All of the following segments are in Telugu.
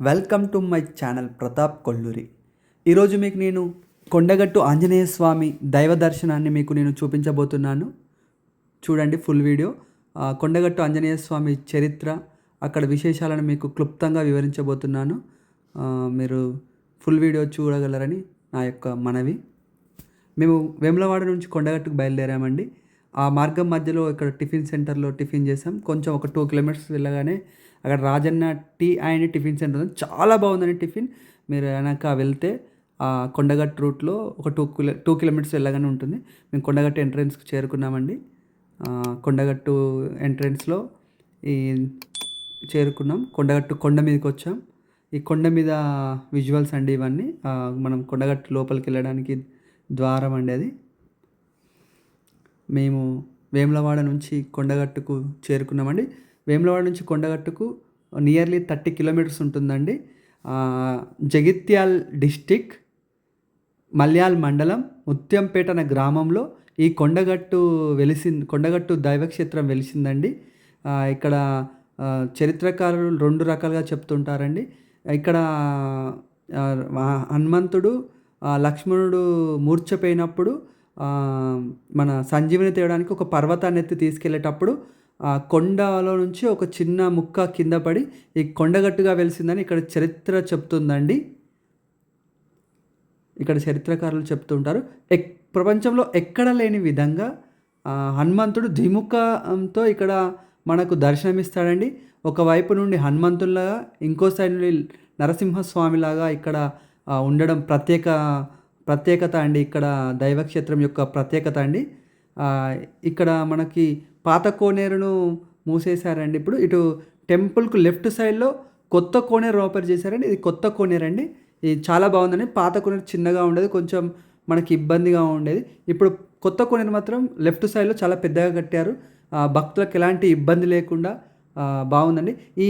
Welcome to my channel Pratap Kolluri. ఈరోజు మీకు నేను కొండగట్టు ఆంజనేయ స్వామి దైవ దర్శనాన్ని మీకు నేను చూపించబోతున్నాను. చూడండి ఫుల్ వీడియో. కొండగట్టు ఆంజనేయ స్వామి చరిత్ర అక్కడ విశేషాలను మీకు క్లుప్తంగా వివరించబోతున్నాను. మీరు ఫుల్ వీడియో చూడగలరని నా యొక్క మనవి. మేము వేములవాడ నుంచి కొండగట్టుకు బయలుదేరామండి. ఆ మార్గం మధ్యలో ఇక్కడ టిఫిన్ సెంటర్లో టిఫిన్ చేసాం. కొంచెం ఒక టూ కిలోమీటర్స్ వెళ్ళగానే అక్కడ Rajanna tea and tiffin centre ఉంది. చాలా బాగుందండి టిఫిన్. మీరు వెనక వెళ్తే ఆ కొండగట్టు రూట్లో ఒక టూ కిలో టూ కిలోమీటర్స్ వెళ్ళగానే ఉంటుంది. మేము కొండగట్టు ఎంట్రన్స్కి చేరుకున్నామండి. కొండగట్టు ఎంట్రన్స్లో ఈ చేరుకున్నాం. కొండగట్టు కొండ మీదకి వచ్చాం. ఈ కొండ మీద విజువల్స్ అండి ఇవన్నీ. మనం కొండగట్టు లోపలికి వెళ్ళడానికి ద్వారం అండి అది. మేము వేములవాడ నుంచి కొండగట్టుకు చేరుకున్నామండి. వేములవాడ నుంచి కొండగట్టుకు నియర్లీ థర్టీ కిలోమీటర్స్ ఉంటుందండి. జగిత్యాల్ డిస్టిక్ మల్యాల్ మండలం ముత్యంపేట అనే గ్రామంలో ఈ కొండగట్టు వెలిసింది కొండగట్టు దైవక్షేత్రం వెలిసిందండి. ఇక్కడ చరిత్రకారులు రెండు రకాలుగా చెప్తుంటారండి. ఇక్కడ హనుమంతుడు లక్ష్మణుడు మూర్చపోయినప్పుడు మన సంజీవిని తేయడానికి ఒక పర్వతాన్ని ఎత్తి తీసుకెళ్ళేటప్పుడు ఆ కొండలో నుంచి ఒక చిన్న ముక్క కింద పడి ఈ కొండగట్టుగా వెలిసిందని ఇక్కడ చరిత్ర చెప్తుందండి. ఇక్కడ చరిత్రకారులు చెప్తుంటారు. ఎక్ ప్రపంచంలో ఎక్కడ లేని విధంగా హనుమంతుడు ద్విముఖంతో ఇక్కడ మనకు దర్శనమిస్తాడండి. ఒకవైపు నుండి హనుమంతుల్లాగా ఇంకో సైడ్ నుండి నరసింహస్వామిలాగా ఇక్కడ ఉండడం ప్రత్యేక ప్రత్యేకత అండి ఇక్కడ దైవక్షేత్రం యొక్క ప్రత్యేకత అండి. ఇక్కడ మనకి పాత కోనేరును మూసేశారండి ఇప్పుడు. ఇటు టెంపుల్కు లెఫ్ట్ సైడ్లో కొత్త కోనేరు ఓపెన్ చేశారండి. ఇది కొత్త కోనేరు అండి ఇది చాలా బాగుందండి. పాత కోనేరు చిన్నగా ఉండేది కొంచెం మనకి ఇబ్బందిగా ఉండేది. ఇప్పుడు కొత్త కోనేరు మాత్రం లెఫ్ట్ సైడ్లో చాలా పెద్దగా కట్టారు. భక్తులకు ఎలాంటి ఇబ్బంది లేకుండా బాగుందండి. ఈ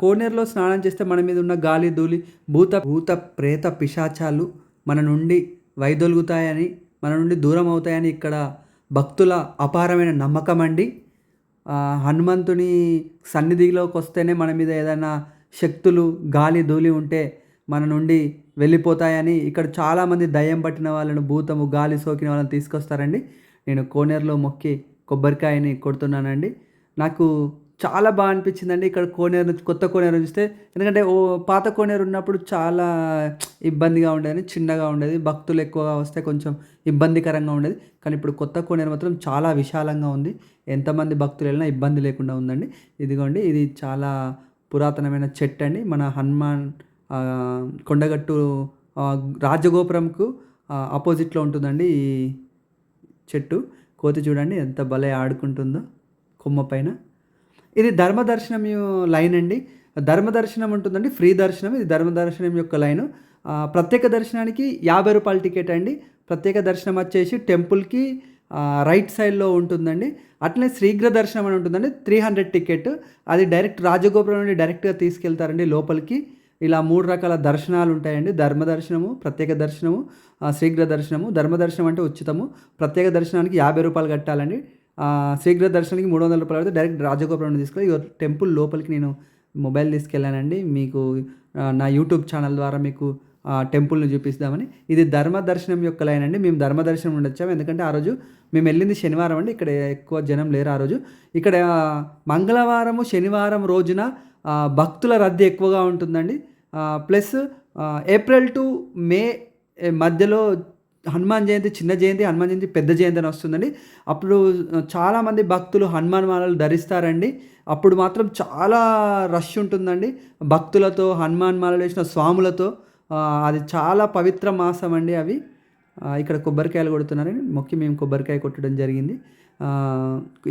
కోనేరులో స్నానం చేస్తే మన మీద ఉన్న గాలి ధూళి భూత భూత ప్రేత పిశాచాలు మన నుండి వైదొలుగుతాయని మన నుండి దూరం అవుతాయని ఇక్కడ భక్తుల అపారమైన నమ్మకం అండి. హనుమంతుని సన్నిధిలోకి వస్తేనే మన మీద ఏదైనా శక్తులు గాలి ధూళి ఉంటే మన నుండి వెళ్ళిపోతాయని ఇక్కడ చాలామంది దయ్యం పట్టిన వాళ్ళను భూతము గాలి సోకిన వాళ్ళని తీసుకొస్తారండి. నేను కోనేరులో మొక్కి కొబ్బరికాయని కొడుతున్నానండి. నాకు చాలా బాగా అనిపించిందండి. ఇక్కడ కోనేరు నుంచి- కొత్త కోనేరు చూస్తే ఎందుకంటే ఓ పాత కోనేరు ఉన్నప్పుడు చాలా ఇబ్బందిగా ఉండేది చిన్నగా ఉండేది. భక్తులు ఎక్కువగా వస్తే కొంచెం ఇబ్బందికరంగా ఉండేది. కానీ ఇప్పుడు కొత్త కోనేరు మాత్రం చాలా విశాలంగా ఉంది. ఎంతమంది భక్తులు వెళ్ళినా ఇబ్బంది లేకుండా ఉందండి. ఇదిగోండి ఇది చాలా పురాతనమైన చెట్టు అండి. మన హనుమాన్ కొండగట్టు రాజగోపురంకు ఆపోజిట్లో ఉంటుందండి ఈ చెట్టు. కోతి చూడండి ఎంత భలే ఆడుకుంటుందో కొమ్మ పైన. ఇది ధర్మ దర్శనం లైన్ అండి. ధర్మ దర్శనం ఉంటుందండి ఫ్రీ దర్శనం. ఇది ధర్మ దర్శనం యొక్క లైను. ప్రత్యేక దర్శనానికి యాభై రూపాయల టికెట్ అండి. ప్రత్యేక దర్శనం వచ్చేసి టెంపుల్కి రైట్ సైడ్లో ఉంటుందండి. అట్లనే శీఘ్ర దర్శనం అని ఉంటుందండి. Three hundred ticket. అది డైరెక్ట్ రాజగోపురం నుండి డైరెక్ట్గా తీసుకెళ్తారండి లోపలికి. ఇలా మూడు రకాల దర్శనాలు ఉంటాయండి. ధర్మ దర్శనము ప్రత్యేక దర్శనము శీఘ్ర దర్శనము. ధర్మ దర్శనం అంటే ఉచితము. ప్రత్యేక దర్శనానికి యాభై రూపాయలు కట్టాలండి. శీఘ్ర దర్శనానికి మూడు వందల రూపాయలు అయితే డైరెక్ట్ రాజగోపురం నుండి తీసుకెళ్ళి టెంపుల్ లోపలికి నేను మొబైల్ తీసుకెళ్ళానండి. మీకు నా యూట్యూబ్ ఛానల్ ద్వారా మీకు టెంపుల్ని చూపిస్తామని. ఇది ధర్మ దర్శనం యొక్క లైన్ అండి. మేము ధర్మ దర్శనం నుండి వచ్చాము ఎందుకంటే ఆ రోజు మేము వెళ్ళింది శనివారం అండి. ఇక్కడ ఎక్కువ జనం లేరు ఆ రోజు. ఇక్కడ మంగళవారము శనివారం రోజున భక్తుల రద్దీ ఎక్కువగా ఉంటుందండి. ప్లస్ ఏప్రిల్ టు మే మధ్యలో హనుమాన్ జయంతి చిన్న జయంతి హనుమాన్ జయంతి పెద్ద జయంతి అని వస్తుందండి. అప్పుడు చాలామంది భక్తులు హనుమాన్ మాలలు ధరిస్తారండి. అప్పుడు మాత్రం చాలా రష్ ఉంటుందండి. భక్తులతో హనుమాన్ మాలలు వేసిన స్వాములతో అది చాలా పవిత్ర మాసం అండి అవి ఇక్కడ కొబ్బరికాయలు కొడుతున్నారని మొక్కి మేము కొబ్బరికాయ కొట్టడం జరిగింది.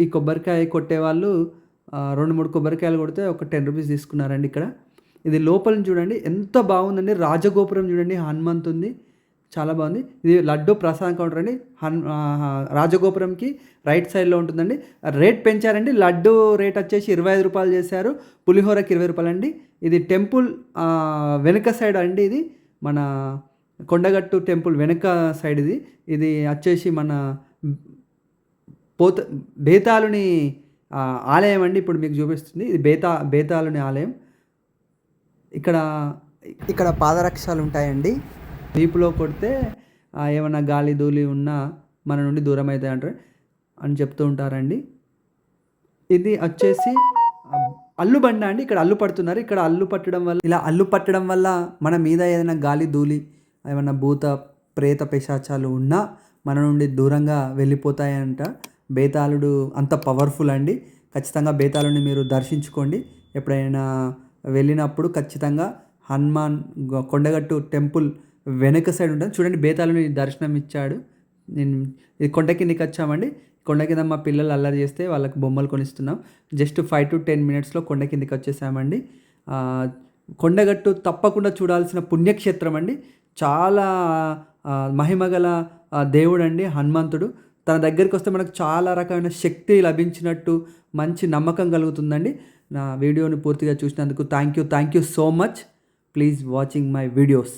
ఈ కొబ్బరికాయ కొట్టే వాళ్ళు రెండు మూడు కొబ్బరికాయలు కొడితే ఒక టెన్ రూపీస్ తీసుకున్నారండి ఇక్కడ. ఇది లోపల చూడండి ఎంత బాగుందండి. రాజగోపురం చూడండి హనుమంతుంది. చాలా బాగుంది. ఇది లడ్డు ప్రసాదం కౌంటర్ అండి. హన్ రాజగోపురంకి రైట్ సైడ్లో ఉంటుందండి. రేట్ పెంచారండి. లడ్డు రేట్ వచ్చేసి ఇరవై ఐదు రూపాయలు చేశారు. పులిహోరకి ఇరవై రూపాయలు అండి ఇది టెంపుల్ వెనుక సైడ్ అండి ఇది. మన కొండగట్టు టెంపుల్ వెనుక సైడ్ ఇది. ఇది వచ్చేసి మన పోత బేతాలుని ఆలయం అండి. ఇప్పుడు మీకు చూపిస్తుంది. ఇది బేతా బేతాలుని ఆలయం. ఇక్కడ ఇక్కడ పాదరక్షలు ఉంటాయండి. దీపులో కొడితే ఏమైనా గాలి ధూళి ఉన్నా మన నుండి దూరం అవుతాయి అంటారు అని చెప్తూ ఉంటారండి. ఇది వచ్చేసి అల్లు బండ అండి. ఇక్కడ అల్లు పడుతున్నారు. ఇక్కడ అల్లు పట్టడం వల్ల ఇలా అల్లు పట్టడం వల్ల మన మీద ఏదైనా గాలి ధూళి ఏమైనా భూత ప్రేత పిశాచాలు ఉన్నా మన నుండి దూరంగా వెళ్ళిపోతాయంట. బేతాళుడు అంత పవర్ఫుల్ అండి. ఖచ్చితంగా బేతాళుని మీరు దర్శించుకోండి. ఎప్పుడైనా వెళ్ళినప్పుడు ఖచ్చితంగా హనుమాన్ కొండగట్టు టెంపుల్ వెనక సైడ్ ఉంటుంది. చూడండి బేతాళుని దర్శనం ఇచ్చాడు. నేను కొండ కిందకి వచ్చామండి. కొండ కింద మా పిల్లలు అల్లరి చేస్తే వాళ్ళకి బొమ్మలు కొనిస్తున్నాం. జస్ట్ ఫైవ్ టు టెన్ మినిట్స్లో కొండ కిందకి వచ్చేసామండి. కొండగట్టు తప్పకుండా చూడాల్సిన పుణ్యక్షేత్రం అండి. చాలా మహిమగల దేవుడు అండి హనుమంతుడు. తన దగ్గరికి వస్తే మనకు చాలా రకమైన శక్తి లభించినట్టు మంచి నమ్మకం కలుగుతుందండి. నా వీడియోని పూర్తిగా చూసినందుకు thank you thank you so much please watching my videos